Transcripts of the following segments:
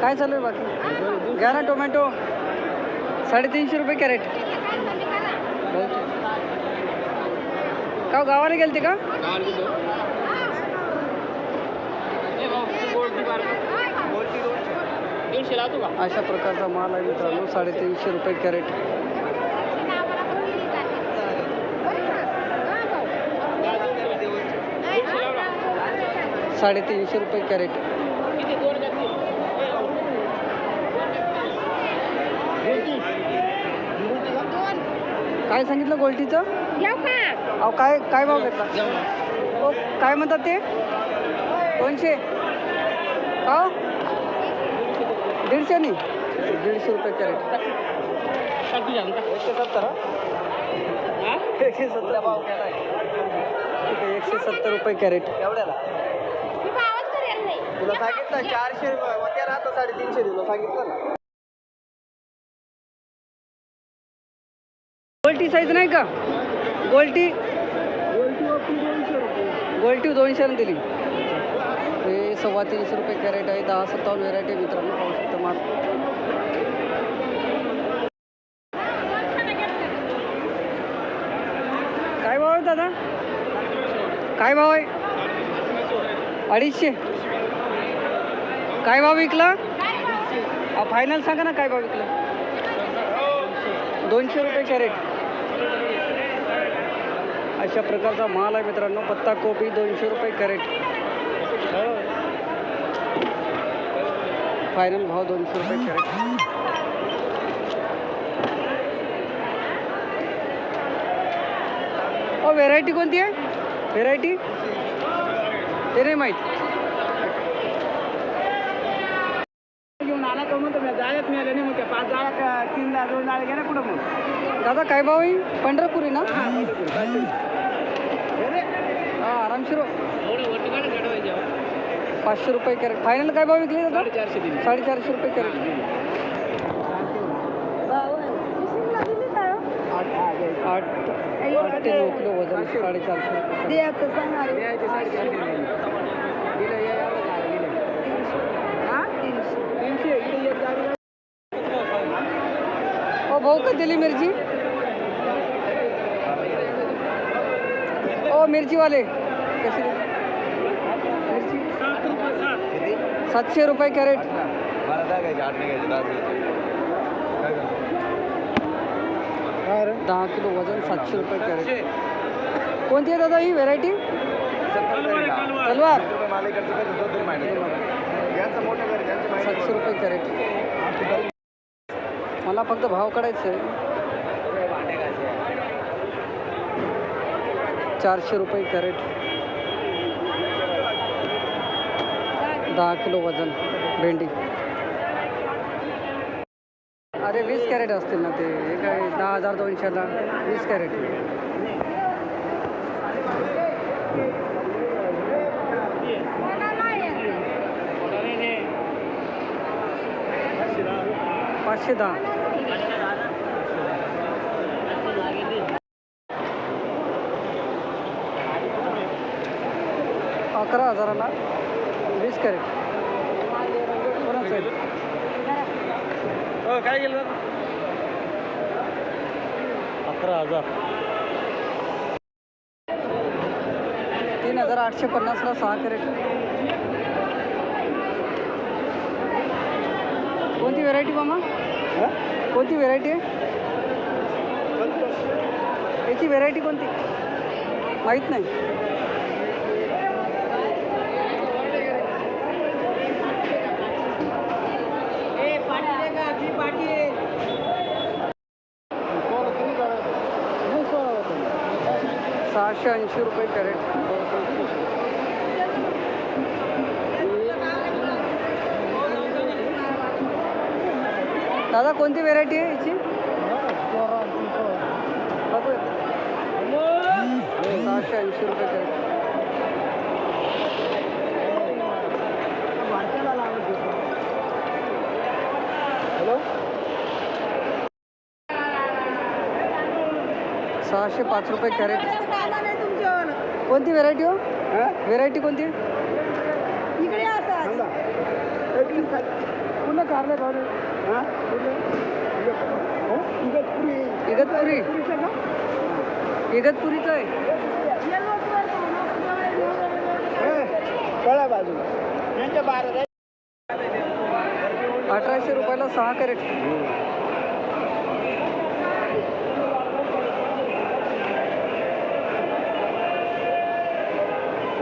काय चालू आहे बाकी? घ्या ना टोमॅटो. साडेतीनशे रुपये कॅरेट. का हो, गावाला गेलते का? अशा प्रकारचा माल आहे मित्रांनो साडेतीनशे रुपये कॅरेट. साडेतीनशे रुपये कॅरेट किती दोन जाती काय सांगितलं गोल्टीचं? अहो काय काय भाव घेतला? हो काय म्हणतात ते? दोनशे. का हो? दीडशे नाही दीडशे रुपये कॅरेट. एकशे सत्तर हा? एकशे सत्तर. भाव ठीक आहे एकशे सत्तर रुपये कॅरेट. एवढ्याला? तुला सांगितलं चारशे होत्या ना आता साडेतीनशे दिलं. सांगितलं ना? गोल्टी साईज नाही का? गोल्टी गोल्टी दोनशेने दिली. हे सव्वा तीनशे रुपये कॅरेट आहे दहा सत्तावन्न व्हेरायटी मित्रांनो पाहू शकता माल. काय भाव आहे दादा? काय भाव आहे? अडीचशे. काय भाव विकला? फायनल सांगा ना काय भाव विकला? दोनशे रुपये कॅरेट अशा प्रकारचा माल आहे मित्रांनो. पत्ता कोबी दोनशे रुपये कॅरेट. फायनल भाव दोनशे रुपये कॅरेट. ओ व्हेरायटी कोणती आहे? व्हेरायटी ते नाही माहीत. दादा काय भाव आहे? पंढरपुरी ना? हो. पाचशे रुपये कॅरेट. फायनल काय भाव विकले साडेचारशे दिली. साडेचारशे रुपये कॅरेट. आठ आठ ते नऊ किलो वज़न साडेचारशे रुपये ओ भाऊ का दिली मिरची? ओ मिरचीवाले. कशी? सातशे रुपये कॅरेट. दहा किलो वजन सातशे रुपये कॅरेट. कोणती आहे दादा ही व्हेरायटी? तलवार. सातशे रुपये कॅरेट. मला फक्त भाव काढायचा आहे चारशे रुपये कॅरेट. दहा किलो वजन भेंडी. अरे वीस कॅरेट असतील ना ते. हे काय दहा हजार दोनशेला वीस कॅरेट. पाचशे दहा. अकरा हजाराला. कोणाचं आहे हो काय गेलं अकरा हजार. तीन हजार आठशे पन्नासला सहा कॅरेट. कोणती व्हेरायटी मामा? कोणती व्हेरायटी आहे? याची व्हेरायटी कोणती? माहीत नाही. सहाशे ऐंशी रुपये कॅरेट. दादा कोणती व्हेरायटी आहे याची? सहाशे ऐंशी रुपये कॅरेट. सहाशे पाच रुपये कॅरेट. कोणती व्हेरायटी हो? व्हेरायटी कोणती. कारले हां? इगतपुरी. इगतपुरीचं आहे. कळा बाजू. यांच्या बारा अठराशे रुपयाला सहा कॅरेट.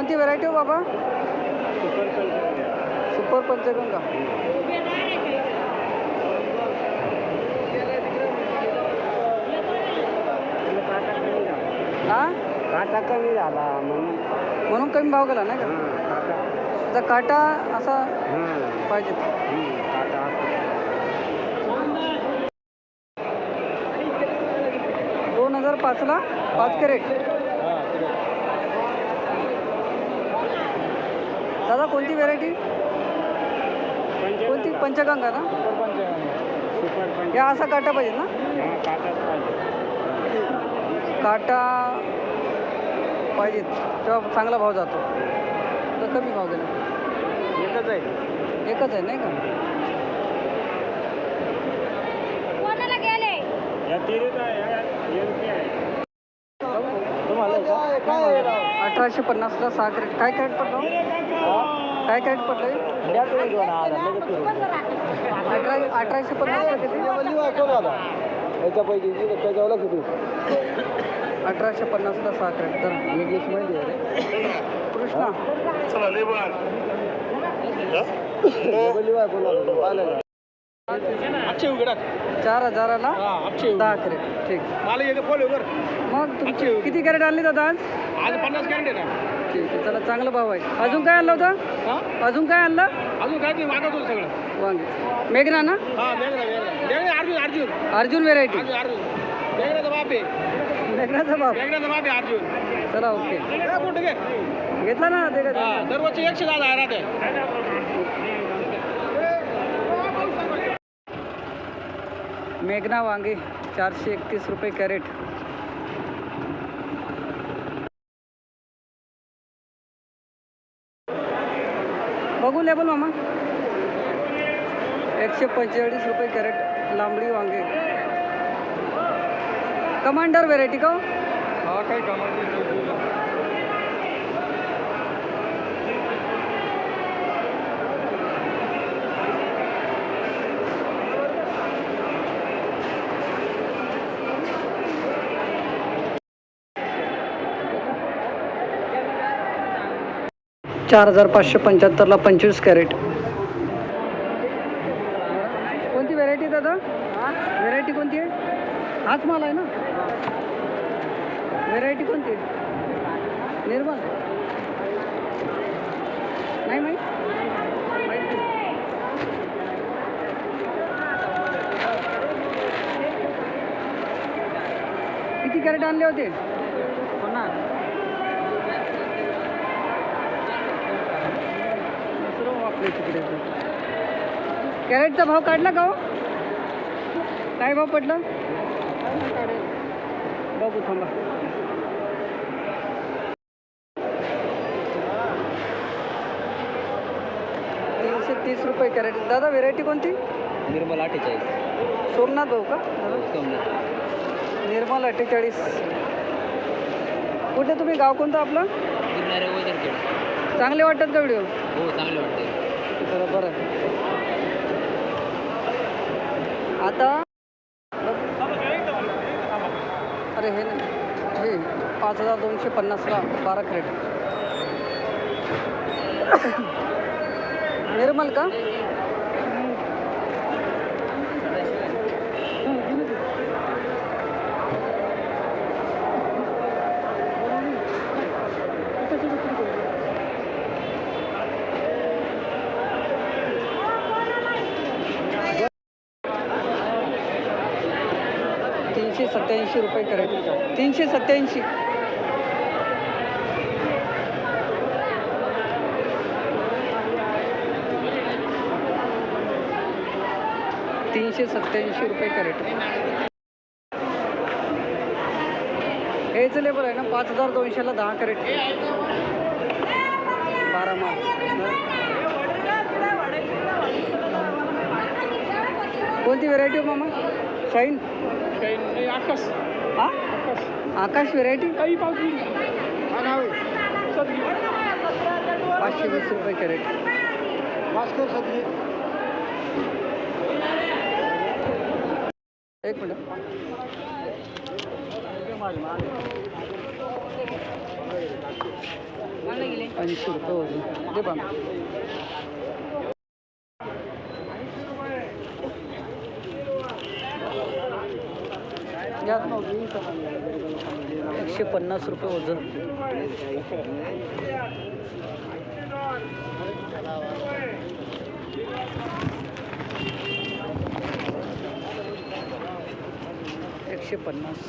कोणती व्हरायटी हो बाबा? सुपर पंचगंगा हा? काटा कमी झाला म्हणून म्हणून कमी भाव गेला नाही का? हां काटा असा पाहिजे. काटा दोन हजार पाचला पाच कॅरेट. दादा कोणती व्हेरायटी कोणती? पंचगंगा ना? या असा काटा पाहिजे ना? हां काटा पाहिजेत तेव्हा चांगला भाव जातो. तर कमी भाव गेला. एकच आहे. एकच आहे नाही का? कोणाला गेले? या तिरीत आहे या रुपये आहे. तुम्हाला काय अठराशे पन्नासला सहा कॅरेट काय कॅरेट पडलं? काय कॅरेट पडलं अठरा अठराशे पन्नासला किती? याच्यापैकी त्याच्यावर लक्ष देऊ अठराशे पन्नासला सहा कॅरेट. तर इंग्लिशमध्ये कृष्णा अक्षय उघडा चार हजाराला अक्षय दहा कॅरेट. ठीक. मला एक फॉलो कर. मग किती कॅरेट आणले दादा आज? आज पन्नास कॅरेट आहे ना. ठीक आहे चला चांगला भाव आहे. अजून काय आणलं होतं? हा? अजून काय आणलं? अजून काय मागत होतं सगळं. वांगे. मेघना ना? हा मेघना मेघना. मेघना अर्जुन अर्जुन. अर्जुन व्हेरायटी अर्जुन मेघनाचा बाप आहे. मेघनाचा बाप. मेघनाचा बाप आहे अर्जुन. चला ओके. घेतला ना ते का दररोजचे एकशे दहा आहे मेघना वांगे चारशे एकतीस रुपये कॅरेट. लेबल मामा एकशे पंचेचाळीस रुपये कॅरेट लांबडी वांगे. कमांडर व्हेरायटी का हो? हा? काय चार हजार पाचशे पंच्याहत्तरला पंचवीस कॅरेट. कोणती व्हेरायटी दादा? व्हेरायटी कोणती आहे? हाच माल आहे ना? व्हेरायटी कोणती आहे? निर्मल. नाही माहीत? किती कॅरेट आणले होते? कॅरेटचा भाव काढला का हो? काय भाव पडला? बघू थांबा. तीनशे तीस रुपये कॅरेट. दादा व्हेरायटी कोणती? निर्मल अठ्ठेचाळीस. सोमनाथ भाऊ का? दादा? निर्मल अठ्ठेचाळीस. कुठे तुम्ही? गाव कोणतं आपलं? चांगले वाटतात का व्हिडिओ? हो चांगले वाटते. चला बरं. आता अरे हे नाही. हे पाच हजार दोनशे पन्नासला बारा क्रेट निर्मल का तीनशे सत्याऐंशी रुपये कॅरेट तीनशे सत्याऐंशी तीनशे सत्याऐंशी रुपये करेट हेच लेबल आहे ना पाच हजार दोनशेला दहा करेट बारा माल. कोणती व्हेरायटी मामा? शाईन आकाश. हा? आकाश. व्हेरायटी? काही पावती पाचशे वीस रुपये कॅरेट. भास्कर सदगी एक मिनिट. ऐंशी रुपये दे बा. एकशे पन्नास रुपये वजन. एकशे पन्नास.